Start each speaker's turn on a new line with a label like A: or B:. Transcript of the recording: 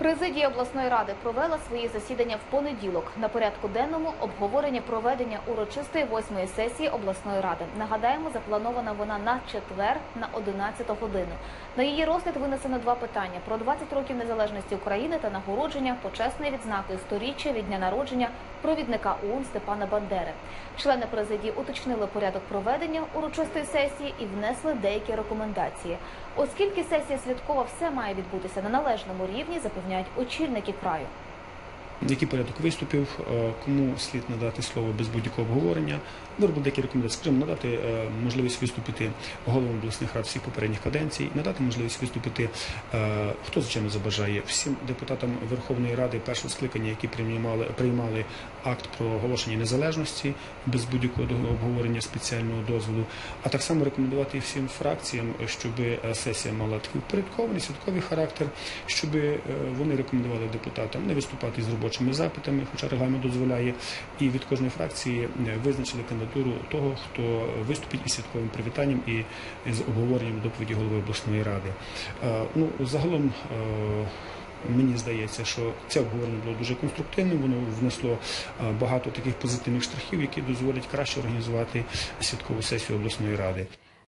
A: Президія обласної ради провела свої засідання в понеділок. На порядку денному обговорення проведення урочистої восьмої сесії обласної ради. Нагадаємо, запланована вона на четвер на 11 годину. На її розгляд винесено два питання: про 20 років незалежності України та нагородження почесною відзнакою сторіччя від дня народження провідника ОУН Степана Бандери. Члени президії уточнили порядок проведення урочистої сесії і внесли деякі рекомендації. Оскільки сесія святкова все має відбутися на належному рівні, запевняють очільники краю.
B: Який порядок виступів, е, кому слід надати слово без будь-якого обговорення. Виробили деякі рекомендації, скажімо, надати е, можливість виступити головам обласних рад всіх попередніх каденцій, надати можливість виступити, е, хто звичайно забажає, всім депутатам Верховної Ради першого скликання, які приймали, приймали акт про оголошення незалежності без будь-якого обговорення спеціального дозволу, а так само рекомендувати всім фракціям, щоб сесія мала такий упорядкований святковий характер, щоб вони рекомендували депутатам не виступати з робочими запитами, хоча регламент дозволяє, і від кожної фракції е, визначили кандидатуру того, хто виступить із святковим привітанням і з обговоренням доповіді голови обласної ради. Е, Ну загалом. е, Мені здається, що це обговорення було дуже конструктивним. Воно внесло багато таких позитивних штрихів, які дозволять краще організувати святкову сесію обласної ради.